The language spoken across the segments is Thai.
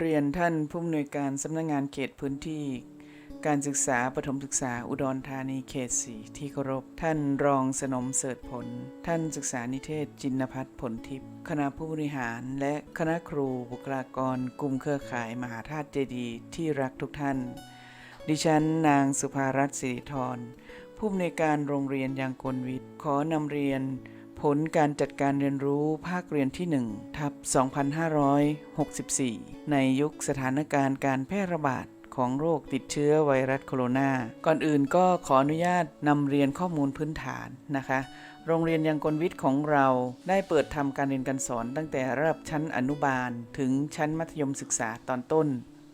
เรียนท่านผู้อำนวยการสำนักงานเขตพื้นที่ การศึกษาปฐมศึกษาอุดรธานีเขตสีที่เคารพท่านรองสนมเสริฐผล ท่านศึกษานิเทศจินพัฒน์ผลทิพย์คณะผู้บริหาร และคณะครูบุคลากรกลุ่มเครือข่ายมหาธาตุเจดีที่รักทุกท่าน ดิฉันนางสุภารัตน์สิริธรผู้อำนวยการโรงเรียนยางกลวิทย์ขอนำเรียน ผลการจัดการเรียนรู้ภาคเรียนที่ 1 ทับ 2564 ในยุคสถานการณ์การแพร่ระบาดของโรคติดเชื้อไวรัสโคโรนา ก่อนอื่นก็ขออนุญาตนำเรียนข้อมูลพื้นฐานนะคะ โรงเรียนยังกลวิทย์ของเราได้เปิดทำการเรียนการสอนตั้งแต่ระดับชั้นอนุบาล ถึงชั้นมัธยมศึกษาตอนต้น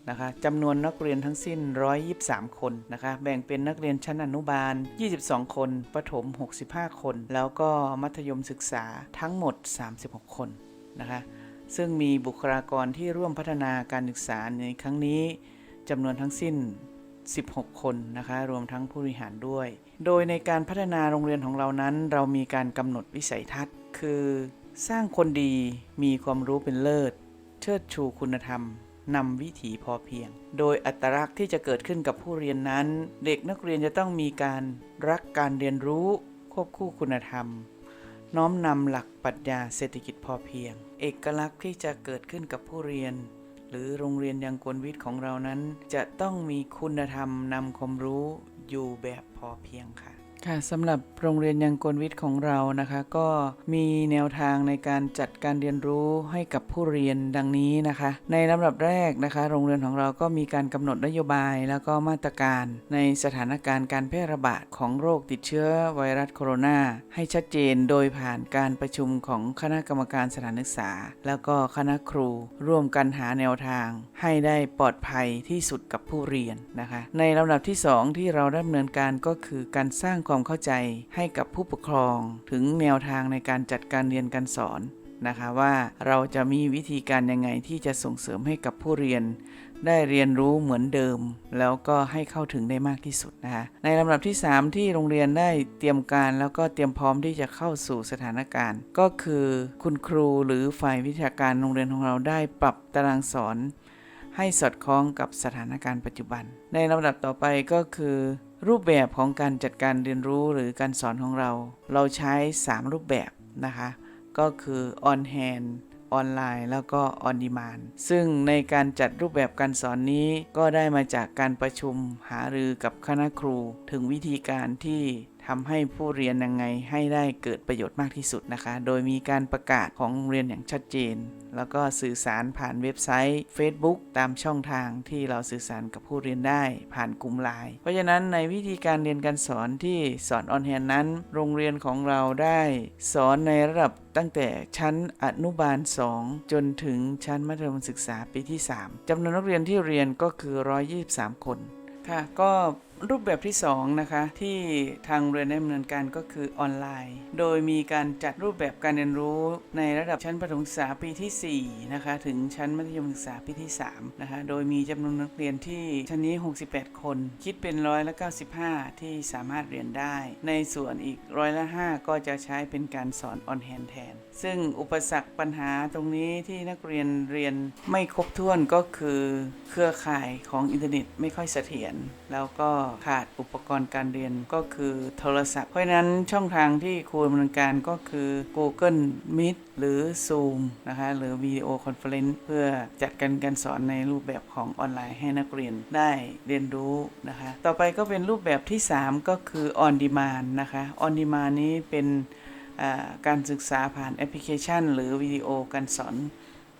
นะคะจำนวนนักเรียนทั้งสิ้น 123 คนนะคะแบ่งเป็นนักเรียนชั้นอนุบาล 22 คนประถม 65 คน แล้วก็มัธยมศึกษาทั้งหมด 36 คนนะคะซึ่งมีบุคลากรที่ร่วมพัฒนาการศึกษาในครั้งนี้จำนวนทั้งสิ้น 16 คนนะคะรวมทั้งผู้บริหารด้วย โดยในการพัฒนาโรงเรียนของเรานั้น เรามีการกำหนดวิสัยทัศน์ คือ สร้างคนดีมีความรู้เป็นเลิศ เชิดชูคุณธรรม นำวิถีพอเพียง โดยอัตลักษณ์ที่จะเกิดขึ้นกับผู้เรียนนั้น เด็กนักเรียนจะต้องมีการรักการเรียนรู้ควบคู่คุณธรรม น้อมนำหลักปรัชญาเศรษฐกิจพอเพียง เอกลักษณ์ที่จะเกิดขึ้นกับผู้เรียน หรือโรงเรียนยังกลวิทย์ของเรานั้น จะต้องมีคุณธรรมนำความรู้อยู่แบบพอเพียงค่ะ ค่ะสำหรับโรงเรียนยังกลวิทย์ของเรานะคะ ก็มีแนวทางในการจัดการเรียนรู้ให้กับผู้เรียนดังนี้นะคะ ในลำดับแรกนะคะ โรงเรียนของเราก็มีการกำหนดนโยบายแล้วก็มาตรการในสถานการณ์การแพร่ระบาดของโรคติดเชื้อไวรัสโคโรนาให้ชัดเจนโดยผ่านการประชุมของคณะกรรมการสถานศึกษา แล้วก็คณะครูร่วมกันหาแนวทาง ให้ได้ปลอดภัยที่สุดกับผู้เรียนนะคะ ในลำดับที่ 2 ที่เราดำเนินการก็คือการสร้างความเข้าใจให้กับผู้ปกครองถึงแนวทางในการจัดการเรียนการสอนนะคะว่าเราจะมีวิธีการยังไงที่จะส่งเสริมให้กับผู้เรียน ได้เรียนรู้เหมือนเดิม แล้วก็ให้เข้าถึงได้มากที่สุดนะคะในลำดับที่ 3 ที่โรงเรียนได้เตรียมการแล้วก็เตรียมพร้อมที่จะเข้าสู่สถานการณ์ ก็คือคุณครูหรือฝ่ายวิชาการโรงเรียนของเราได้ปรับตารางสอน ให้สอดคล้องกับสถานการณ์ปัจจุบัน ในลำดับต่อไปก็คือ รูปแบบของการจัดการเรียนรู้หรือการสอนของเรา เราใช้ 3 รูปแบบนะคะ ก็คือ on hand ออนไลน์แล้วก็ on demand ซึ่งในการจัดรูปแบบการสอนนี้ก็ได้มาจากการประชุมหารือกับคณะครู ถึงวิธีการที่ ทำให้ผู้เรียนยังไงให้ได้เกิดประโยชน์มากที่สุดนะคะ โดยมีการประกาศของโรงเรียนอย่างชัดเจน แล้วก็สื่อสารผ่านเว็บไซต์ Facebook ตามช่องทางที่เราสื่อสารกับผู้เรียนได้ผ่านกลุ่มไลน์เพราะฉะนั้นในวิธีการเรียนการสอนที่สอนออนแฮนนั้น โรงเรียนของเราได้สอนในระดับตั้งแต่ชั้นอนุบาล 2 จนถึงชั้นมัธยมศึกษาปีที่ 3จำนวนนักเรียนที่เรียนก็คือ 123 คนค่ะก็ รูปแบบที่2นะคะที่ทางเรียนได้ดำเนินการก็คือออนไลน์ โดยมีการจัดรูปแบบการเรียนรู้ในระดับชั้นประถมศึกษาปีที่4นะคะถึงชั้นมัธยมศึกษาปีที่3นะคะโดยมีจำนวนนักเรียนที่ชั้นนี้ 68 คน คิดเป็นร้อยละ95 ที่สามารถเรียนได้ ในส่วนอีกร้อยละ5ก็จะใช้เป็นการสอนออนแฮนแทน ซึ่งอุปสรรคปัญหาตรงนี้ที่นักเรียนเรียนไม่ครบถ้วนก็คือเครือข่ายของอินเทอร์เน็ตไม่ค่อยเสถียรแล้วก็ขาดอุปกรณ์การเรียนก็คือโทรศัพท์ เพราะนั้นช่องทางที่ควรดำเนินการก็คือ Google Meet หรือ Zoom นะคะหรือวิดีโอคอนเฟอเรนซ์เพื่อจัดการการสอนในรูปแบบของออนไลน์ให้นักเรียนได้เรียนรู้นะคะ ต่อไปก็เป็นรูปแบบที่ 3 ก็คือ On Demand นะคะ On Demand นี้เป็นการศึกษาผ่านแอปพลิเคชัน หรือวิดีโอการสอน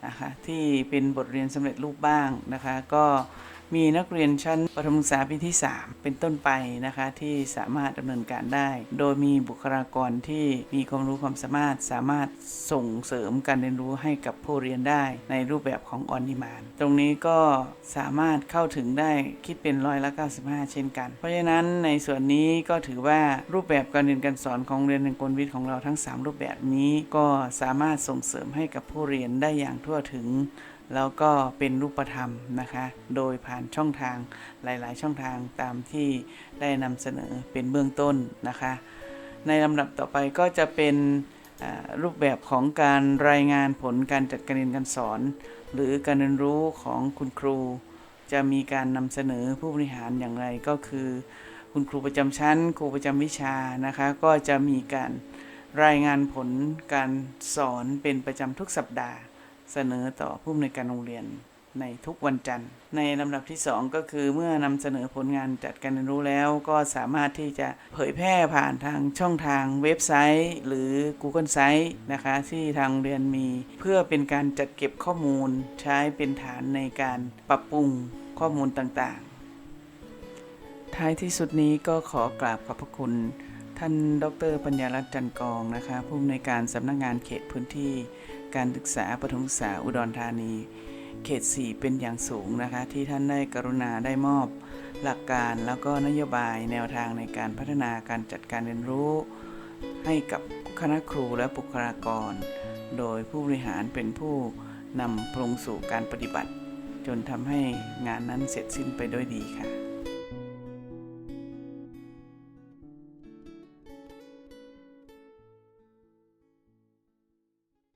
นะคะที่เป็นบทเรียนสำเร็จรูปบ้างนะคะก็ มีนักเรียนชั้นประถมศึกษาปีที่ 3 เป็นต้นไปนะคะที่สามารถดำเนินการได้ โดยมีบุคลากรที่มีความรู้ความสามารถสามารถส่งเสริมการเรียนรู้ให้กับผู้เรียนได้ในรูปแบบของออนดีมานตรงนี้ก็สามารถเข้าถึงได้คิดเป็นร้อยละ 95 เช่นกัน เพราะฉะนั้นในส่วนนี้ก็ถือว่ารูปแบบการเรียนการสอนของเรียนในกลวิทย์ของเราทั้ง 3 รูปแบบนี้ก็สามารถส่งเสริมให้กับผู้เรียนได้อย่างทั่วถึง แล้วก็เป็นรูปธรรมนะคะ โดยผ่านช่องทางหลาย ๆ ช่องทางตามที่ได้นำเสนอเป็นเบื้องต้นนะคะ ในลำดับต่อไปก็จะเป็นรูปแบบของการรายงานผลการจัดการเรียนการสอน หรือการเรียนรู้ของคุณครู จะมีการนำเสนอผู้บริหารอย่างไรก็คือ คุณครูประจำชั้น ครูประจำวิชานะคะ ก็จะมีการรายงานผลการสอนเป็นประจำทุกสัปดาห์ เสนอต่อผู้อำนวยการโรงเรียนในทุกวันจันทร์ ในลำดับที่ 2 ก็คือเมื่อนำเสนอผลงานจัดการเรียนรู้แล้ว ก็สามารถที่จะเผยแพร่ผ่านทางช่องทางเว็บไซต์ หรือ Google Site นะคะ ที่ทางโรงเรียนมี เพื่อเป็นการจัดเก็บข้อมูลใช้เป็นฐานในการปรับปรุงข้อมูลต่างๆ ท้ายที่สุดนี้ก็ขอกราบขอบพระคุณท่านดร ปัญญารัตน์จันกองนะคะผู้อำนวยการสำนักงานเขตพื้นที่ การศึกษาประถมศึกษาอุดรธานี เขต 4 เป็นอย่างสูงนะคะ ที่ท่านได้กรุณาได้มอบหลักการแล้วก็นโยบายแนวทางในการพัฒนาการจัดการเรียนรู้ ให้กับคณะครูและบุคลากร โดยผู้บริหารเป็นผู้นำปรุงสู่การปฏิบัติ จนทำให้งานนั้นเสร็จสิ้นไปด้วยดีค่ะ